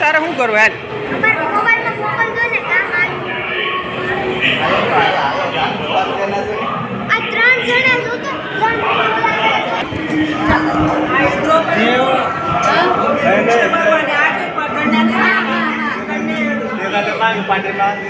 તારે શું કરવું? હાલ. ત્રણ જણા જો તો ત્રણ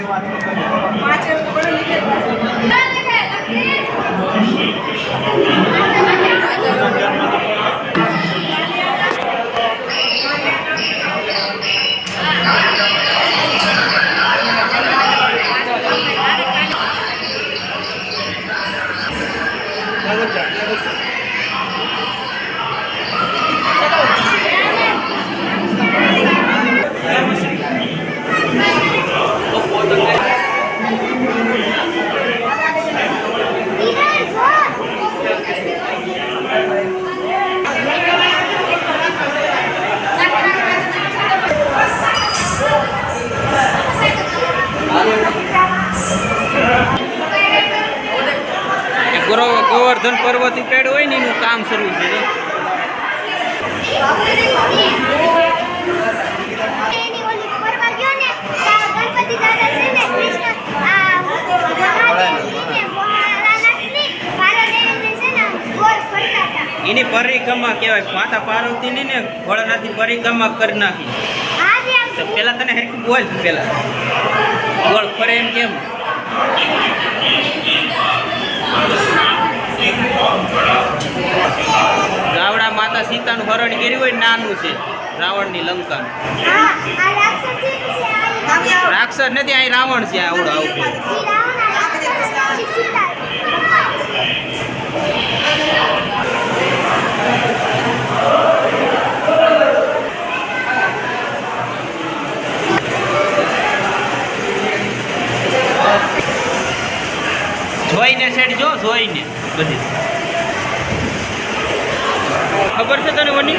એ ગોરો- ગોવર્ધન પર્વત પેડ હોય ને એનું કામ શરૂ છે. એની પરિક્રમા કહેવાય. માતા પાર્વતીની ને ભોળાનાથની પરિક્રમા કરી નાખી. પેલા તને હરખું બોલ પેલા. ગોળ ફરે એમ કેમ? રાવણા માતા સીતાનું હરણ કર્યું હોય નાનું છે. રાવણની આ રાક્ષસ નથી અહીં રાવણ છે આવડો આવું ઈ રાવણ આ રાક્ષસ છે, સીતા જોઈને સેટ જો જોઈને. બધી ખબર છે તને, વની?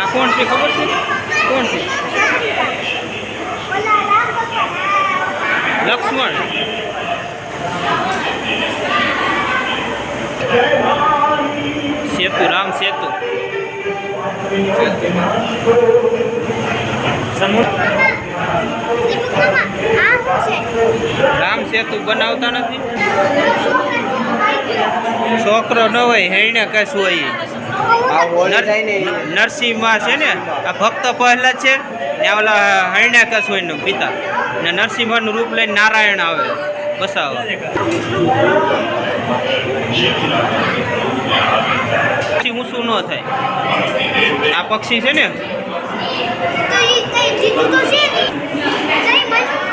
આ કોણ છે? ખબર છે? કોણ છે? લક્ષ્મણ. સેતુ, રામ સેતુ. રામ સેતુ બનાવતા નથી? છોકરો ન હોય હેણે કશું હોય? નરસિંહ નરસિંહમાં છે ને આ ભક્ત પહેલા છે ને ઓલા ઓલા કશું હોય પિતા. ને નરસિંહનું રૂપ લઈને નારાયણ આવે બસાવ. પછી ઊંચું ન થાય. આ પક્ષી છે ને તો ઈ કઈ દીધું તો છે નહીં. કઈ બન્યું?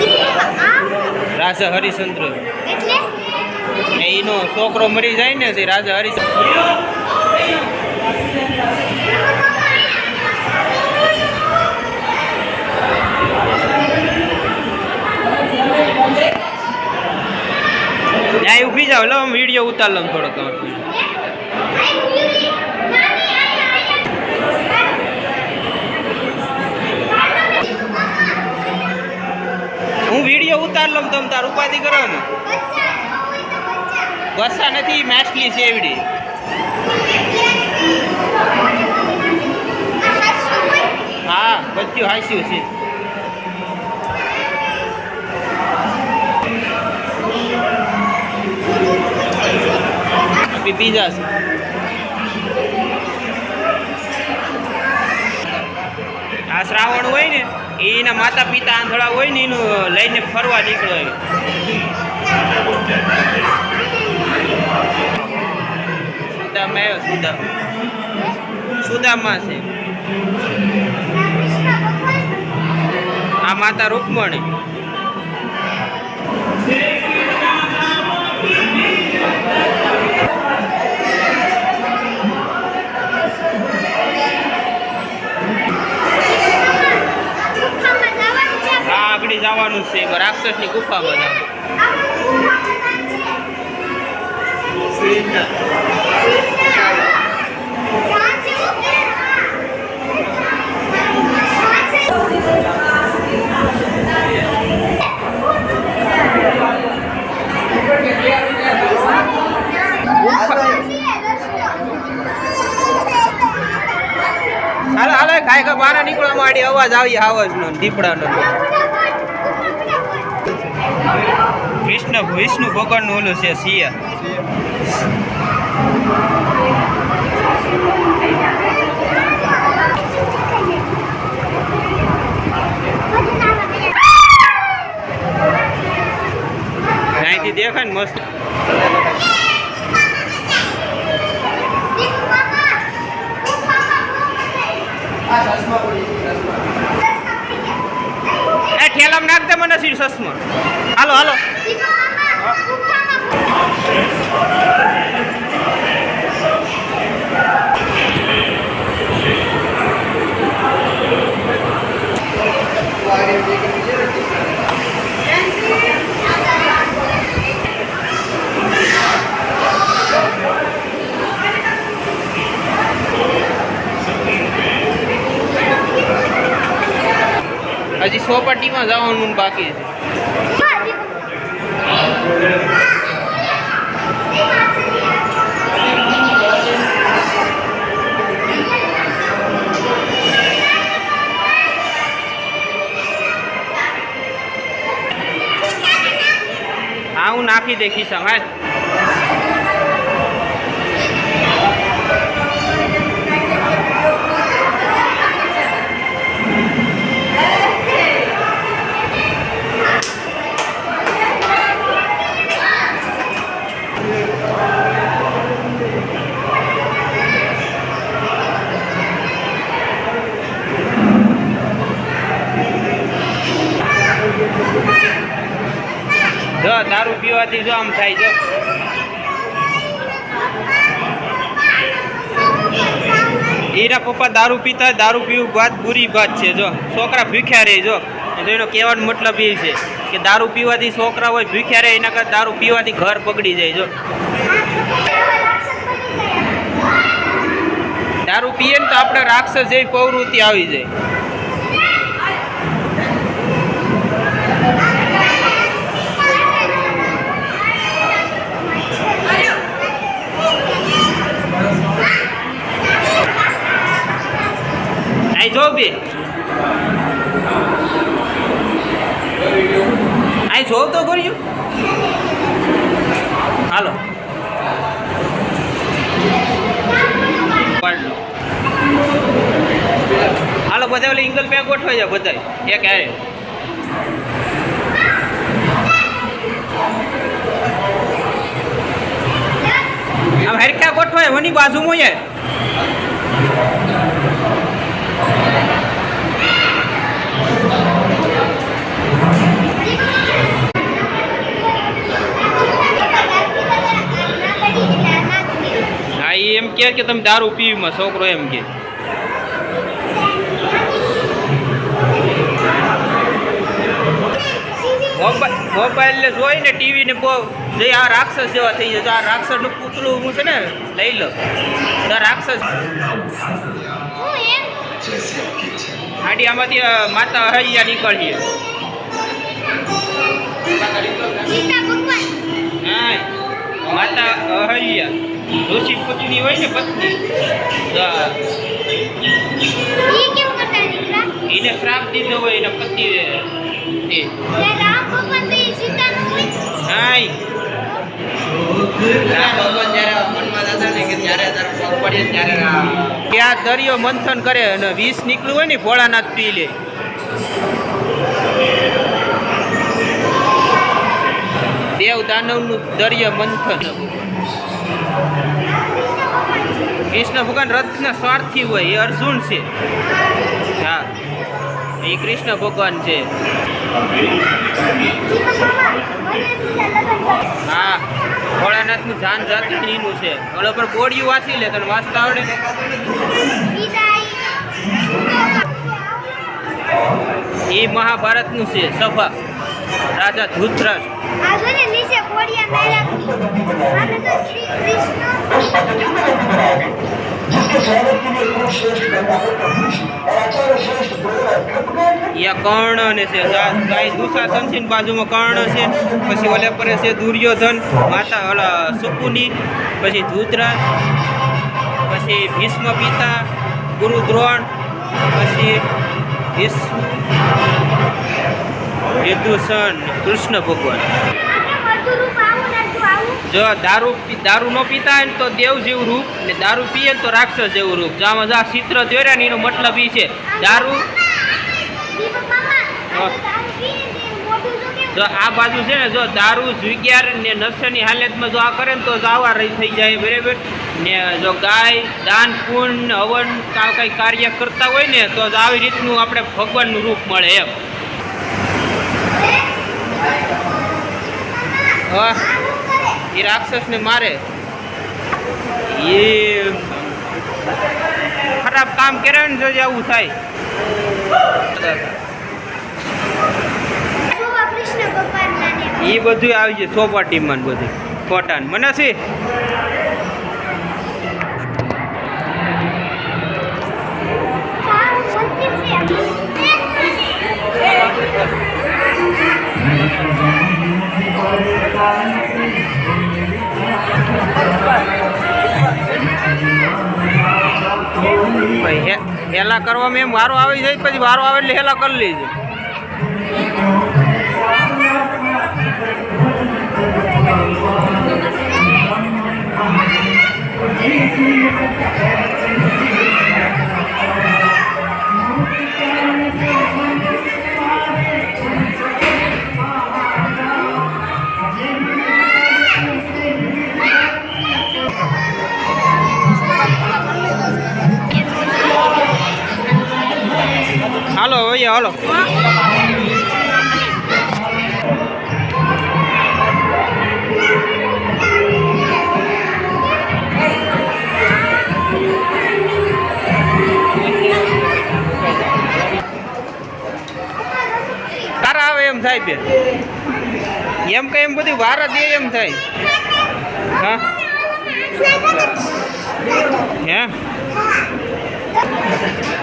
દીપકમામા, આ શું? રાજા હરિશ્ચંદ્ર એટલે? એનો છોકરો મરી જાય ને રાજા હરિશ્ચંદ્ર ઊભી જાવ લો વીડિયો ઉતાર લઉં થોડોક. હું? વીડિયો ઉતાર લઉં તમ તાર ઉપાધિ કરો ને. વરસા નથી, માછલી છે એવડી. હા, બધું હાસ્યું છે. બીજા છે. આ શ્રાવણ હોય ને, એના માતા પિતા આંધળા હોય ને, એનું લઈને ફરવા નીકળે સુદામાં આવ્યો સુદા સુદામાં છે. આ માતા રૂકમણી. ગુફાનું છે, એમાં રાક્ષસની ગુફા બનાવે. હાલો હાલો, કાંઈ બારા નીકળવા માંડી અવાજ આવી અવાજનો દીપડા નો કૃષ્ણ વિષ્ણુ ભગવાનનું ઓલું છે સિયા અહીંથી દેખાય ને મસ્ત. ઠેલામાં નાખતા મને સસમાં. હાલો હાલો. હજી સોપાટીમાં જવાનું બાકી છે હા નાખી દેખીશ ખિસ્સામાં જો આમ થાય જો. હીરા પપ્પા દારૂ પીતા દારૂ પીવું વાત બુરી વાત છે, જો. છોકરા ભૂખ્યા રહે, જો. એનો કહેવાનો મતલબ એ છે કે દારૂ પીવાથી છોકરા હોય, ભૂખ્યા રહે, એના કરતાં દારૂ પીવાથી ઘર પકડી જાય, જો. દારૂ પીએ ને તો આપણે રાક્ષસ જેવી પ્રવૃત્તિ આવી જાય. અહીં જો બે. આઈ જો તો કર્યું હાલો. હાલો બધા ઓલી ઇંગલ પેક ગોઠવાઈ જાવ બધા એક હારે. આમ હરખા ગોઠવાય, વની બાજુમાં યાર હા એ કે તમે દારૂ પીવીમાં છોકરો એમ કે. મોબાઈલ ને જોઈ ને ટીવી ને જે આ રાક્ષસ જેવા થઈ જાય આ રાક્ષસનું પૂતળું હું છે ને લઈ લો. આ રાક્ષસ આડી આમાંથી માતા હૈયા નીકળીએ. માતા અહલ્યા ઋષિ પત્ની હોય ને પત્ની એને શ્રાપ દીધો હોય એના પતિ ત્યાં દરિયો મંથન કરે અને વિષ નીકળ્યું હોય ને ભોળાનાથ પી લે. દેવ દાનવનું દરિયો મંથન. કૃષ્ણ ભગવાન રથના સ્વાર્થી હોય એ અર્જુન છે. હા. એ કૃષ્ણ ભગવાન છે. હા. ભોળાનાથનું જાન જાતિનું છે ઓલો પર બોડિયું વાંચી લે તને વાંચતા આવડે એ મહાભારતનું છે, સભા. રાજા ધૃતરાષ્ટ્ર. યા કર્ણ ને છે ગાય દુશાસન છે બાજુમાં કર્ણ છે, પછી ઓલે પર છે દુર્યોધન, માતા ઓલા સુકુની, પછી ધૂતરા, પછી ભીષ્મ પિતા ગુરુ દ્રોણ, પછી વિશ વિદૂષણ, કૃષ્ણ ભગવાન. જો દારૂ દારૂ ન પીતા હોય ને તો દેવ જેવું રૂપ, ને દારૂ પીએ ને તો રાક્ષસ જેવું રૂપ. જો આમાં જો ચિત્ર દોર્યા ને, એનો મતલબ એ છે, દારૂ જો આ બાજુ છે ને, જો દારૂ જુગ્યાર ને નશેની હાલતમાં જો આ કરે ને તો આવા રહી થઈ જાય, બરાબર? ને જો ગાય, દાન પૂર્ણ હવન કાં કંઈ કાર્ય કરતા હોય ને, તો આવી રીતનું આપણે ભગવાનનું રૂપ મળે એમ. હા. એ રાક્ષસને મારે. એ ખરાબ કામ કરે ને જો આવું થાય. એ બધું આવી ચોપાટીમાં ને બધું ફોટા મને છે Thank મંદિર હેલા કરવામાં એમ વારો આવી જાય પછી વારો આવે એટલે હેલા કરી લેજે. હાલો ભાઈ હાલો. આવે એમ થાય બેન એમ કઈ એમ બધી વાર દે એમ થાય. હા? હે દેખાય છે ને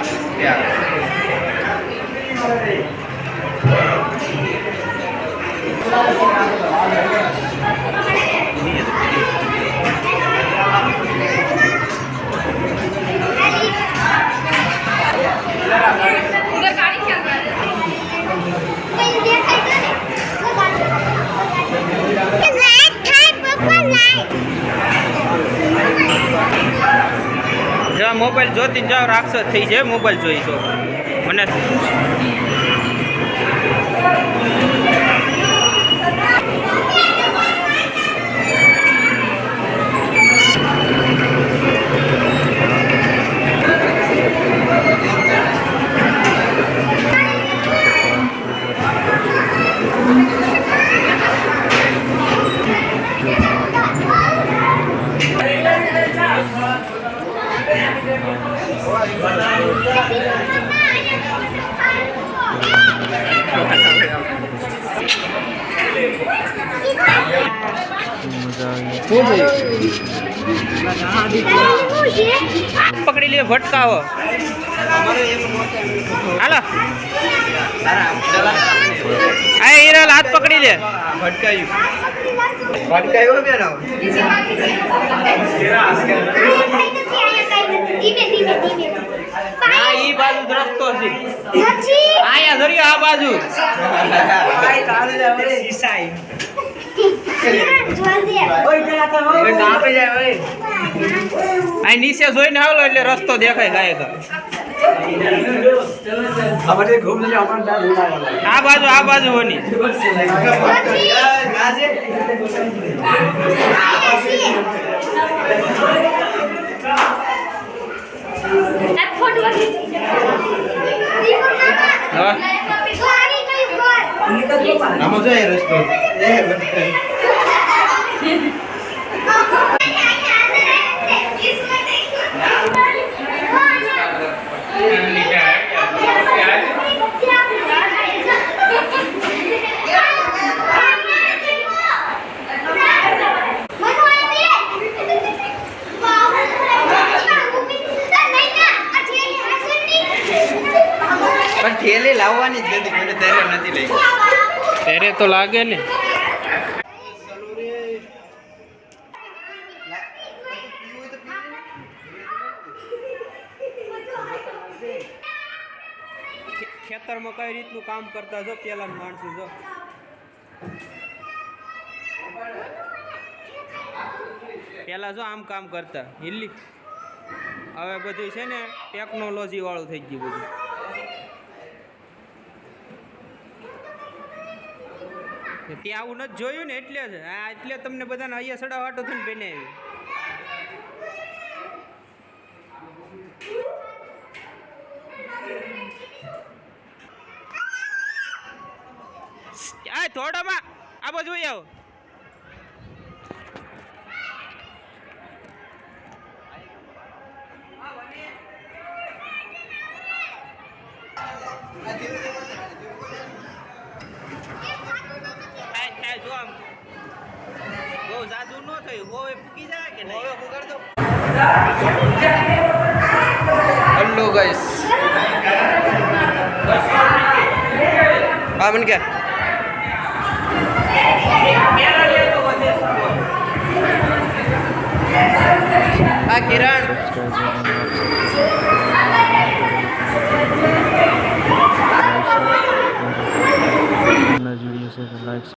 લાઈટ થાય ભગવાન લાઈટ જો મોબાઈલ જોતી જાઓ રાક્ષસ થઈ જાય મોબાઈલ જોઈ તો મને પકડી લે ભટકાવો. હાલો. આ હિરલ હાથ પકડી લે. આ ઈ બાજુ જ રસ્તો છે આયા ધર્યો આ બાજુ. આ નીચે જોઈને આવલો એટલે રસ્તો દેખાય ગાય આ બાજુ આ બાજુ હોની હા. આમાં રસ્તો એ પણ ઠેલી લાવવાની જ નથી મને ત્યારે નથી લઈ. ત્યારે તો લાગે ને. ખેતરમાં કઈ રીતનું કામ કરતા જો પેલા માણસો જો પેલા જો આમ કામ કરતા. હિલ્લી. હવે બધું છે ને ટેકનોલોજી વાળું થઈ ગયું બધું. ત્યાં આવું નથી જોયું ને એટલે જ. આ એટલે તમને બધાને અહીંયા સડા વાટો થઈને બેને આવી આ થોડામાં આ બાજુ અહીં આવો થાય થાય જો આમ બહુ જાજુ ન થયું બહુ ફૂકી જાય કે નહીં? હલ્લો ગાઈસ હા મને કે. આ કિરણ. છે લાઈક